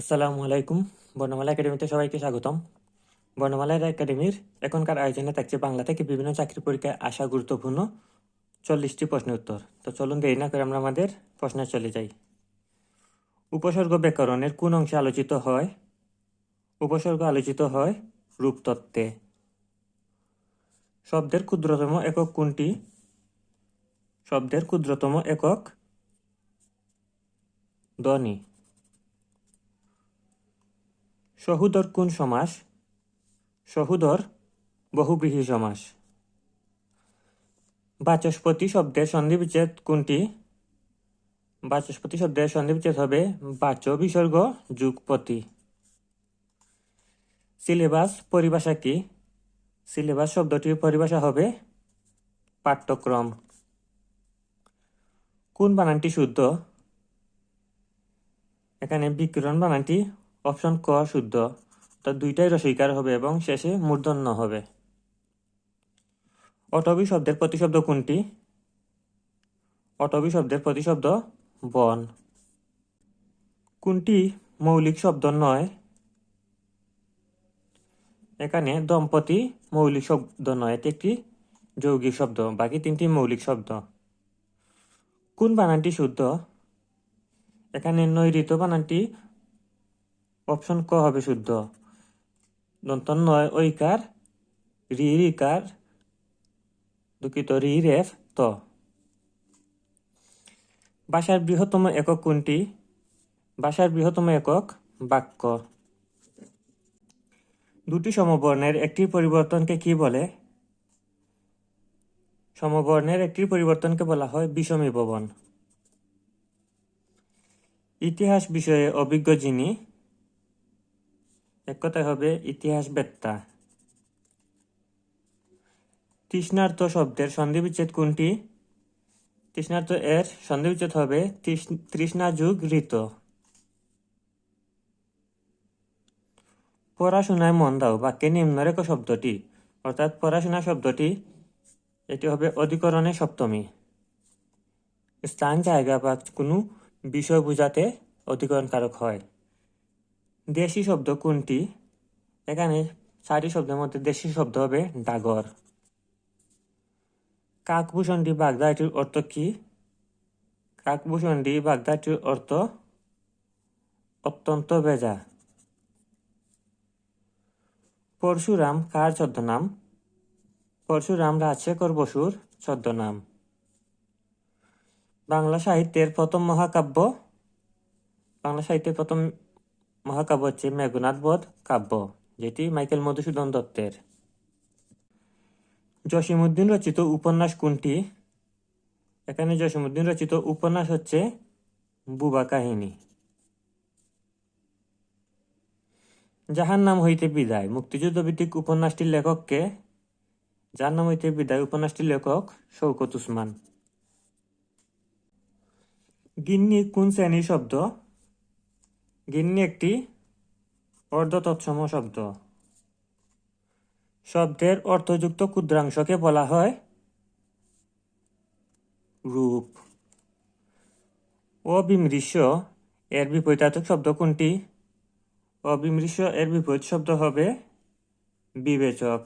আসসালামু আলাইকুম। বর্ণমালা একাডেমিতে সবাইকে স্বাগতম। বর্ণমালা একাডেমির এখনকার আয়োজনে থাকছে বাংলা থেকে বিভিন্ন চাকরি পরীক্ষায় আসা গুরুত্বপূর্ণ চল্লিশটি প্রশ্নের উত্তর। তো চলুন দেরি না করে আমরা আমাদের প্রশ্নে চলে যাই। উপসর্গ ব্যাকরণের কোন অংশে আলোচিত হয়? উপসর্গ আলোচিত হয় রূপতত্ত্বে। শব্দের ক্ষুদ্রতম একক কোনটি? শব্দের ক্ষুদ্রতম একক ধ্বনি। সহুদর কোন সমাস? সহুদর বহুব্রীহি সমাস। বাচস্পতি শব্দের সন্ধিবিচ্ছেদ কোনটি? বাচস্পতি শব্দের সন্ধিবিচ্ছেদ হবে বাচ বিসর্গ যুগপতি। সিলেবাস পরিভাষা কি? সিলেবাস শব্দটির পরিভাষা হবে পাঠ্যক্রম। কোন বানানটি শুদ্ধ? এখানে বিকিরণ বানানটি অপশন ক শুদ্ধ। অর্থাৎ দুইটাই রসইকার হবে এবং শেষে মূর্ধন্য হবে। অটবি শব্দের প্রতিশব্দ কোনটি? অটবি শব্দের প্রতিশব্দ বন। কোনটি মৌলিক শব্দ নয়? এখানে দম্পতি মৌলিক শব্দ নয়, এটি একটি যৌগিক শব্দ, বাকি তিনটি মৌলিক শব্দ। কোন বানানটি শুদ্ধ? এখানে নৈরিত বানানটি অপশন ক হবে শুদ্ধ। নয় ঐকার রি রিকার দুঃখিত রি রেফ ত। ভাষার বৃহত্তম একক কোনটি? ভাষার বৃহত্তম একক বাক্য। দুটি সমবর্ণের একটি পরিবর্তনকে কি বলে? সমবর্ণের একটি পরিবর্তনকে বলা হয় বিষমীভবন ইতিহাস বিষয়ে অভিজ্ঞ যিনি কথায় হবে ইতিহাস বেত্তা। তৃষ্ণার্থ শব্দের সন্ধিবিচ্ছেদ কোনটি? তৃষ্ণার্থ এর সন্ধিবিচ্ছেদ হবে তৃষ্ণা যুগ ঋত। পড়াশোনায় মন দাও, বাক্যে নিম্নরেখ শব্দটি, অর্থাৎ পড়াশোনা শব্দটি, এটি হবে অধিকরণের সপ্তমী। স্থান, জায়গা বা কোনো বিষয় বোঝাতে অধিকরণ কারক হয়। দেশি শব্দ কোনটি? এখানে চারটি শব্দের মধ্যে দেশি শব্দ হবে ডাগর। কাকভূষণটি বাগদাটির অর্থ কি? কাকভূষণটি বাগদাটির অর্থ অত্যন্ত বেজা পরশুরাম কার ছদ্মনাম? পরশুরাম রাজশেখর বসুর ছদ্মনাম। বাংলা সাহিত্যের প্রথম মহাকাব্য? বাংলা সাহিত্যের প্রথম মহাকাব্য হচ্ছে মেঘনাথ বোধ কাব্য, যেটি মাইকেল মধুসূদন দত্তের। জসিমুদ্দিন রচিত উপন্যাস কোনটি? এখানে জসিমুদ্দিন রচিত উপন্যাস হচ্ছে বুবা কাহিনী। যাহার নাম হইতে বিদায়? মুক্তিযুদ্ধ ভিত্তিক উপন্যাসটির লেখককে যার নাম হইতে বিদায় উপন্যাসটির লেখক শৌকত উসমান। গিন্নি কোন শ্রেণির শব্দ? গিন্নি একটি অর্ধতৎসম শব্দ। শব্দের অর্থযুক্ত ক্ষুদ্রাংশকে বলা হয় রূপ। অবিমৃশ্য এর বিপরীতার্থক শব্দ কোনটি? অবিমৃশ্য এর বিপরীত শব্দ হবে বিবেচক।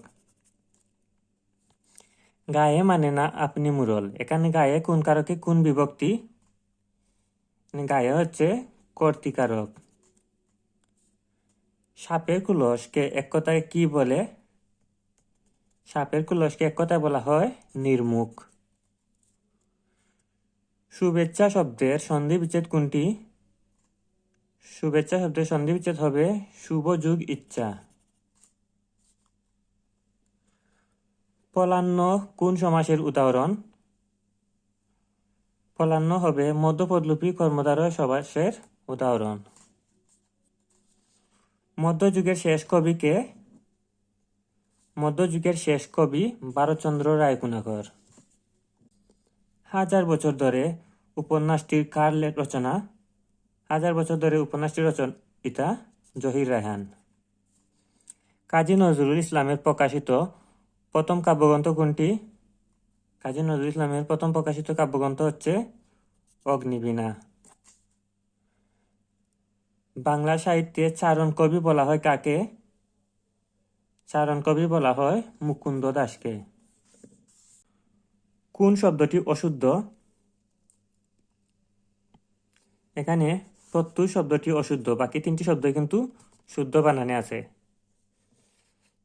গায়ে মানে না আপনি মুরল। এখানে গায়ে কোন কারকে? কোন বিভক্তি? গায়ে হচ্ছে কর্তিকারক। সাপের কুলসকে এক কথায় কি বলে? সাপের কুলসকে এক কথায় বলা হয় নির্মুখ। শুভেচ্ছা শব্দের সন্ধি বিচ্ছেদ কোনটি? শুভেচ্ছা শব্দের সন্ধি বিচ্ছেদ হবে শুভ যুগ ইচ্ছা। পলান্ন কোন সমাসের উদাহরণ? পলান্ন হবে মধ্যপদলুপী কর্মধারয় সমাসের উদাহরণ। মধ্যযুগের শেষ কবিকে মধ্যযুগের শেষ কবি ভারতচন্দ্র রায়গুণাকর হাজার বছর ধরে উপন্যাসটির কার রচনা? হাজার বছর ধরে উপন্যাসটির রচয়িতা জহির রায়হান। কাজী নজরুল ইসলামের প্রকাশিত প্রথম কাব্যগ্রন্থ কোনটি? কাজী নজরুল ইসলামের প্রথম প্রকাশিত কাব্যগ্রন্থ হচ্ছে অগ্নিবীণা। বাংলা সাহিত্যে চারণ কবি বলা হয় কাকে? চারণ কবি বলা হয় মুকুন্দ দাসকে। কোন শব্দটি অশুদ্ধ? এখানে প্রত্যুষ শব্দটি অশুদ্ধ, বাকি তিনটি শব্দ কিন্তু শুদ্ধ বানানে আছে।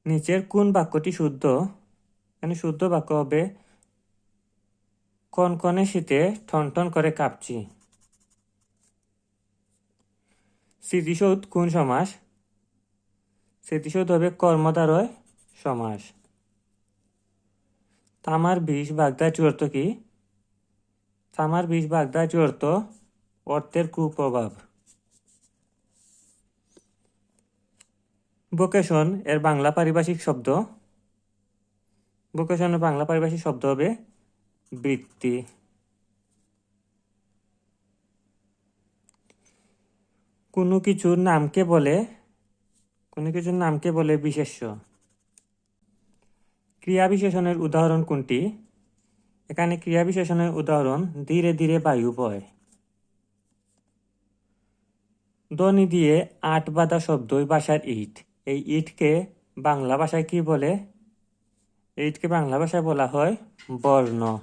নিচের কোন বাক্যটি শুদ্ধ? এখানে শুদ্ধ বাক্য হবে, কনকনে শীতে ঠনঠন করে কাঁপছি। স্মৃতিসৌধ কোন সমাস? স্মৃতিসৌধ হবে কর্মদ্বারয় সমাস। তামার বিষ বাগদাটি অর্থ কি? তামার বিষ বাগদাটি অর্থ অর্থের কুপ্রভাব। ভোকেশন এর বাংলা পারিভাষিক শব্দ। ভোকেশনের বাংলা পারিভাষিক শব্দ হবে বৃত্তি। কোনো কিছুর নামকে বলে, কোনো কিছুর নামকে বলে বিশেষ্য। ক্রিয়া বিশেষণের উদাহরণ কোনটি? এখানে ক্রিয়া বিশেষণের উদাহরণ, ধীরে ধীরে বায়ু বয়। ধ্বনি দিয়ে আট বাঁধা শব্দই ভাষার ইট। এই ইটকে বাংলা ভাষায় কি বলে? ইটকে বাংলা ভাষায় বলা হয় বর্ণ।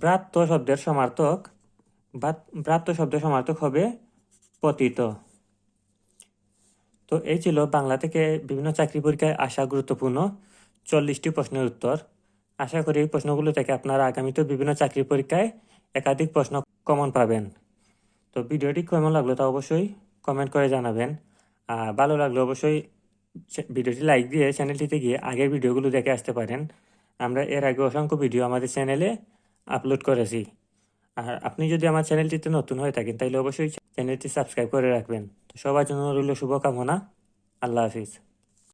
ব্রাত্য শব্দের সমার্থক ব্রাত- ব্রাত্য শব্দের সমার্থক হবে পতিত। তো এই ছিল বাংলা থেকে বিভিন্ন চাকরি পরীক্ষায় আসা গুরুত্বপূর্ণ চল্লিশটি প্রশ্নের উত্তর। আশা করি এই প্রশ্নগুলো থেকে আপনারা আগামীতে বিভিন্ন চাকরি পরীক্ষায় একাধিক প্রশ্ন কমন পাবেন। তো ভিডিওটি কেমন লাগল তা অবশ্যই কমেন্ট করে জানাবেন। আর ভালো লাগলে অবশ্যই ভিডিওটি লাইক দিয়ে চ্যানেলটিতে গিয়ে আগের ভিডিওগুলো দেখে আসতে পারেন। আমরা এর আগে অসংখ্য ভিডিও আমাদের চ্যানেলে আপলোড করেছি। আর আপনি যদি আমার চ্যানেলটিতে নতুন হয়ে থাকেন তাহলে অবশ্যই চ্যানেলটি সাবস্ক্রাইব করে রাখবেন। সবার জন্য রইল শুভকামনা। আল্লাহ হাফিজ।